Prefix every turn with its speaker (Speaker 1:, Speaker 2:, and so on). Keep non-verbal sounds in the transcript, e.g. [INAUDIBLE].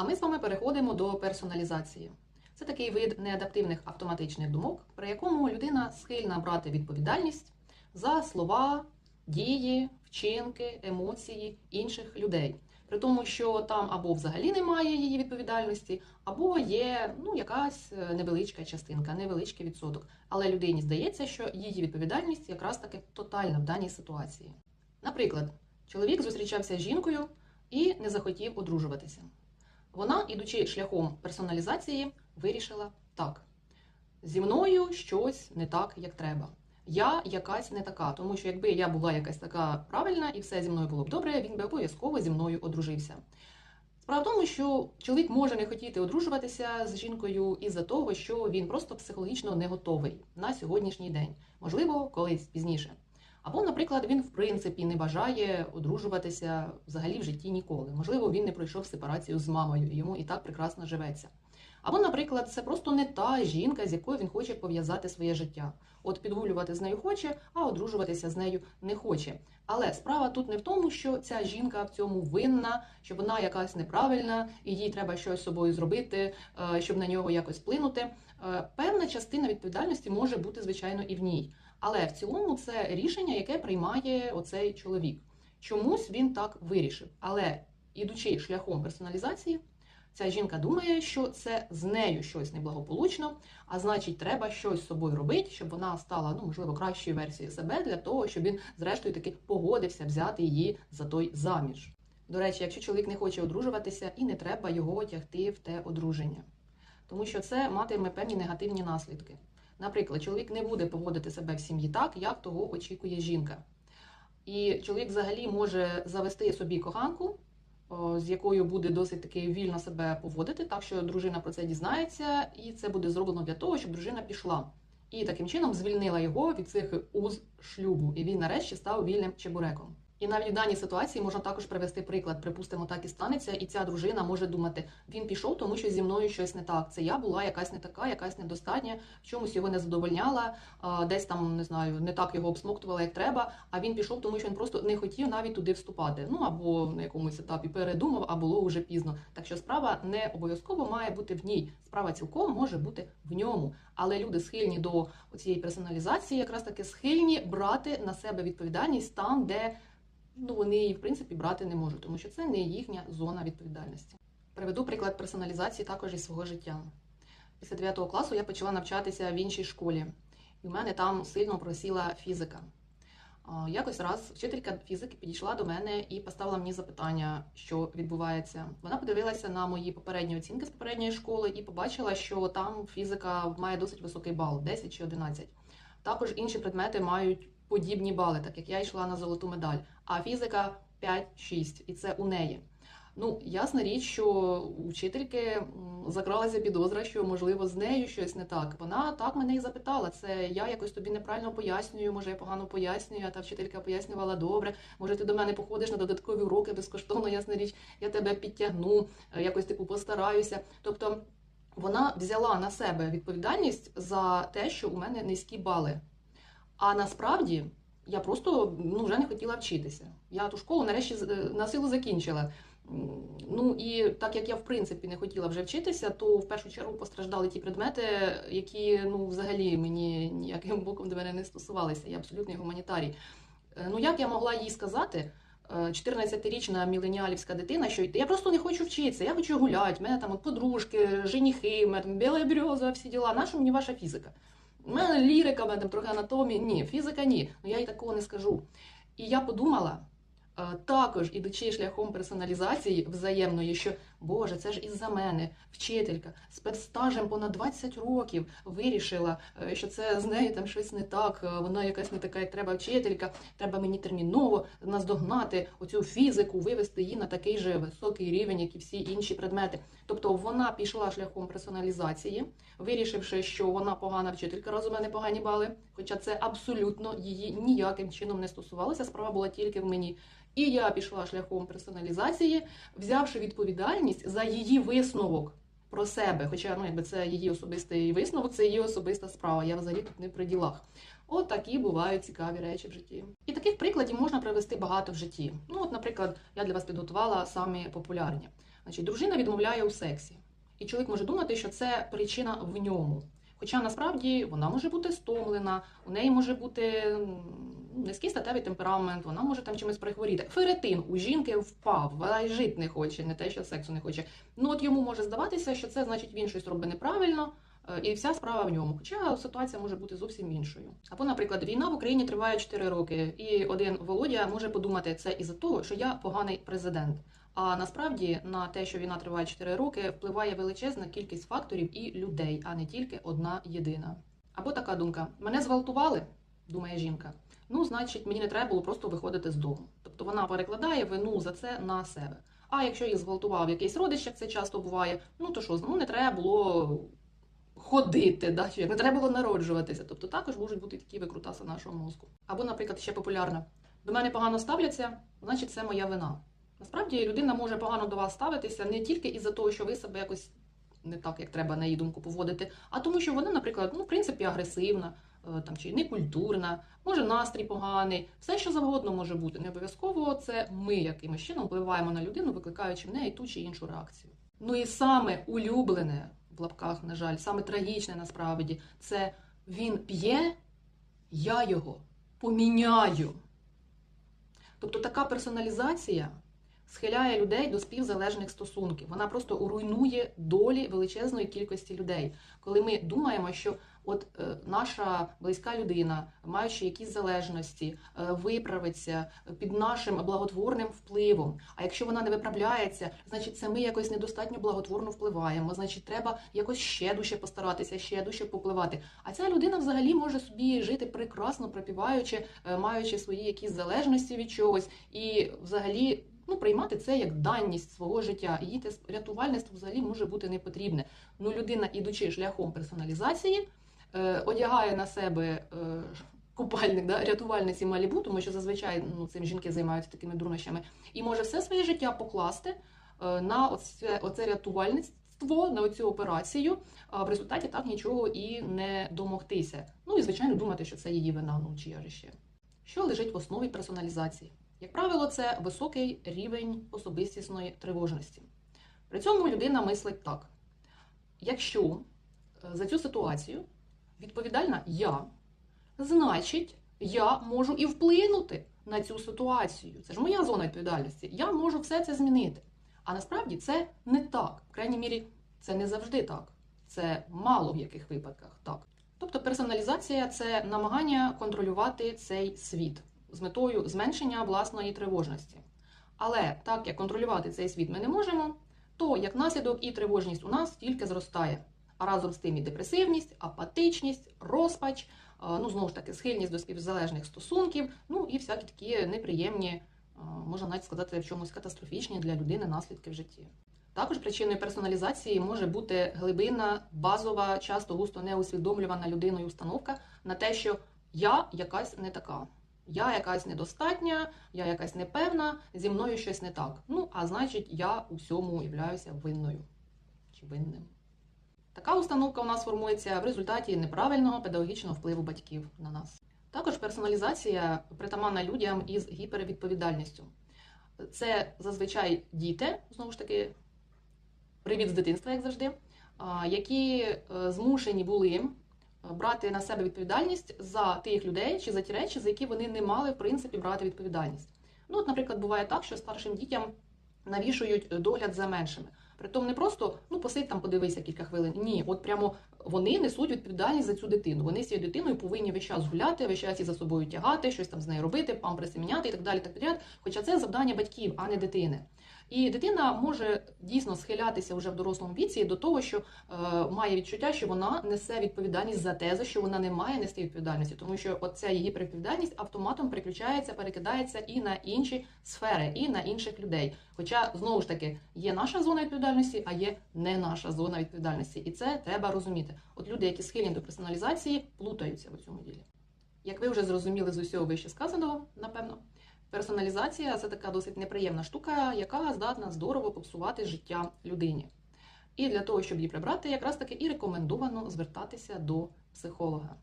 Speaker 1: А ми з вами переходимо до персоналізації. Це такий вид неадаптивних автоматичних думок, при якому людина схильна брати відповідальність за слова, дії, вчинки, емоції інших людей. При тому, що там або взагалі немає її відповідальності, або є ну, якась е, невеличка частинка, невеличкий відсоток. Але людині здається, що її відповідальність якраз таки тотальна в даній ситуації. Наприклад, чоловік зустрічався з жінкою і не захотів одружуватися. Вона, ідучи шляхом персоналізації, вирішила так: зі мною щось не так, як треба. Я якась не така, тому що якби я була якась така правильна і все зі мною було б добре, він би обов'язково зі мною одружився. Справа в тому, що чоловік може не хотіти одружуватися з жінкою із-за того, що він просто психологічно не готовий на сьогоднішній день, можливо, колись пізніше. Або, наприклад, він в принципі не бажає одружуватися взагалі в житті ніколи. Можливо, він не пройшов сепарацію з мамою, і йому і так прекрасно живеться. Або, наприклад, це просто не та жінка, з якою він хоче пов'язати своє життя. От підгулювати з нею хоче, а одружуватися з нею не хоче. Але справа тут не в тому, що ця жінка в цьому винна, що вона якась неправильна, і їй треба щось з собою зробити, е, щоб на нього якось вплинути. Е, Певна частина відповідальності може бути, звичайно, і в ній. Але в цілому це рішення, яке приймає оцей чоловік. Чомусь він так вирішив. Але ідучи шляхом персоналізації, ця жінка думає, що це з нею щось неблагополучно, а значить, треба щось з собою робити, щоб вона стала, ну можливо, кращою версією себе для того, щоб він, зрештою, таки погодився взяти її за той заміж. До речі, якщо чоловік не хоче одружуватися, і не треба його тягти в те одруження, тому що це матиме певні негативні наслідки. Наприклад, чоловік не буде поводити себе в сім'ї так, як того очікує жінка. І чоловік взагалі може завести собі коханку, з якою буде досить таки вільно себе поводити, так що дружина про це дізнається, і це буде зроблено для того, щоб дружина пішла. І таким чином звільнила його від цих уз шлюбу, і він нарешті став вільним чебуреком. І навіть в даній ситуації можна також привести приклад. Припустимо, так і станеться, і ця дружина може думати: він пішов, тому що зі мною щось не так. Це я була якась не така, якась недостатня, в чомусь його не задовольняла, десь там не знаю, не так його обсмоктувала, як треба. А він пішов, тому що він просто не хотів навіть туди вступати. Ну або на якомусь етапі передумав, а було вже пізно. Так що справа не обов'язково має бути в ній. Справа цілком може бути в ньому. Але люди схильні до цієї персоналізації, якраз таки схильні брати на себе відповідальність там, де ну вони її в принципі брати не можуть, тому що це не їхня зона відповідальності. Приведу приклад персоналізації також із свого життя. Після 9 класу я почала навчатися в іншій школі, і в мене там сильно просіла фізика. Якось раз вчителька фізики підійшла до мене і поставила мені запитання, що відбувається. Вона подивилася на мої попередні оцінки з попередньої школи і побачила, що там фізика має досить високий бал 10 чи 11. Також інші предмети мають подібні бали, так як я йшла на золоту медаль, а фізика 5-6, і це у неї. Ну, ясна річ, що у вчительки закралася підозра, що можливо з нею щось не так. Вона так мене і запитала. Це я якось тобі неправильно пояснюю, може я погано пояснюю, а та вчителька пояснювала добре. Може, ти до мене походиш на додаткові уроки безкоштовно, ясна річ, я тебе підтягну, е, якось типу постараюся. Тобто вона взяла на себе відповідальність за те, що у мене низькі бали. А насправді я просто ну, вже не хотіла вчитися. Я ту школу нарешті е, на силу закінчила. Ну і так як я в принципі не хотіла вже вчитися, то в першу чергу постраждали ті предмети, які ну взагалі мені ніяким [LAUGHS] боком до мене не стосувалися. Я абсолютний гуманітарій. Е, Ну як я могла їй сказати? е, 14-річна міленіалівська дитина, що я просто не хочу вчитися, я хочу гуляти, в мене там от подружки, там біла береза, всі діла. Наша мені ваша фізика? У мене лірика, у мене там трохи анатомії. Ні, фізика ні. Ну я й такого не скажу. І я подумала, е, також ідучи шляхом персоналізації взаємної, що Боже, це ж із-за мене, вчителька з спецстажем понад 20 років вирішила, е, що це з нею там щось не так, е, вона якась не така, як треба вчителька. Треба мені терміново наздогнати оцю фізику, вивести її на такий же високий рівень, як і всі інші предмети. Тобто вона пішла шляхом персоналізації, вирішивши, що вона погана вчителька, раз у мене погані бали, хоча це абсолютно її ніяким чином не стосувалося. Справа була тільки в мені. І я пішла шляхом персоналізації, взявши відповідальність за її висновок про себе. Хоча ну, якби це її особистий висновок, це її особиста справа. Я взагалі тут не при ділах. От такі бувають цікаві речі в житті. І таких прикладів можна привести багато в житті. Ну, от, наприклад, я для вас підготувала самі популярні. Значить, дружина відмовляє у сексі, і чоловік може думати, що це причина в ньому. Хоча насправді вона може бути стомлена, у неї може бути низький статевий темперамент, вона може там чимось прихворіти. Феретин у жінки впав, вона й жити не хоче, не те, що сексу не хоче. Ну от йому може здаватися, що це значить він щось робить неправильно. е, І вся справа в ньому. Хоча ситуація може бути зовсім іншою. Або, наприклад, війна в Україні триває 4 роки, і один Володя може подумати, це із-за того, що я поганий президент. А насправді на те, що війна триває 4 роки, впливає величезна кількість факторів і людей, а не тільки одна єдина. Або така думка: мене зґвалтували, думає жінка. Ну, значить, мені не треба було просто виходити з дому. Тобто вона перекладає вину за це на себе. А якщо їх зґвалтував якийсь родич, як це часто буває, ну то що, ну не треба було ходити, да? не треба було народжуватися. Тобто також можуть бути такі викрутаси нашого мозку. Або, наприклад, ще популярна: до мене погано ставляться, значить, це моя вина. Насправді людина може погано до вас ставитися не тільки із-за того, що ви себе якось не так, як треба на її думку поводити, а тому, що вона, наприклад, ну, в принципі, агресивна там, чи некультурна, може настрій поганий, все що завгодно може бути. Не обов'язково це ми якимось чином впливаємо на людину, викликаючи в неї ту чи іншу реакцію. Ну і саме улюблене в лапках, на жаль, саме трагічне насправді, це він п'є, я його поміняю. Тобто така персоналізація схиляє людей до співзалежних стосунків. Вона просто руйнує долі величезної кількості людей. Коли ми думаємо, що от е, наша близька людина, маючи якісь залежності, е, виправиться під нашим благотворним впливом. А якщо вона не виправляється, значить це ми якось недостатньо благотворно впливаємо. Значить, треба якось ще дужче постаратися, ще дужче попливати. А ця людина взагалі може собі жити прекрасно, припіваючи, е, маючи свої якісь залежності від чогось, і взагалі. Ну, приймати це як даність свого життя. Їй те рятувальництво взагалі може бути не потрібне. Ну, людина, ідучи шляхом персоналізації, е, одягає на себе е, купальник да, рятувальниці Малібу, тому що зазвичай ну, цим жінки займаються такими дурнощами, і може все своє життя покласти е, на оце, оце рятувальництво, на оцю операцію, а в результаті так нічого і не домогтися. Ну і звичайно думати, що це її вина, ну чия ж ще. Що лежить в основі персоналізації? Як правило, це високий рівень особистісної тривожності. При цьому людина мислить так: якщо е, за цю ситуацію відповідальна я, значить, я можу і вплинути на цю ситуацію. Це ж моя зона відповідальності. Я можу все це змінити. А насправді це не так. В крайній мірі, це не завжди так. Це мало в яких випадках так. Тобто персоналізація це намагання контролювати цей світ з метою зменшення власної тривожності. Але так як контролювати цей світ ми не можемо, то як наслідок і тривожність у нас тільки зростає. А разом з тим і депресивність, апатичність, розпач, ну знову ж таки, схильність до співзалежних стосунків, ну і всякі такі неприємні, можна навіть сказати, в чомусь катастрофічні для людини наслідки в житті. Також причиною персоналізації може бути глибинна, базова, часто густо неусвідомлювана людиною установка на те, що я якась не така. Я якась недостатня, я якась непевна, зі мною щось не так. Ну, а значить, я у всьому являюся винною чи винним. Така установка у нас формується в результаті неправильного педагогічного впливу батьків на нас. Також персоналізація притаманна людям із гіпервідповідальністю. Це зазвичай діти, знову ж таки, привід з дитинства, як завжди, які е, змушені були брати на себе відповідальність за тих людей чи за ті речі, за які вони не мали в принципі брати відповідальність. Ну, от, наприклад, буває так, що старшим дітям навішують догляд за меншими. Притом не просто ну посидь там, подивися кілька хвилин. Ні, от прямо вони несуть відповідальність за цю дитину. Вони з цією дитиною повинні весь час гуляти, весь час її за собою тягати, щось там з нею робити, памперси міняти і так далі. Так далі. Хоча це завдання батьків, а не дитини. І дитина може дійсно схилятися вже в дорослому віці до того, що е, має відчуття, що вона несе відповідальність за те, за що вона не має нести відповідальності, тому що оця її відповідальність автоматом переключається, перекидається і на інші сфери, і на інших людей. Хоча знову ж таки є наша зона відповідальності, а є не наша зона відповідальності, і це треба розуміти. От люди, які схильні до персоналізації, плутаються в цьому ділі. Як ви вже зрозуміли з усього вище сказаного, напевно. Персоналізація це така досить неприємна штука, яка здатна здорово попсувати життя людині. І для того, щоб її прибрати, якраз таки і рекомендовано звертатися до психолога.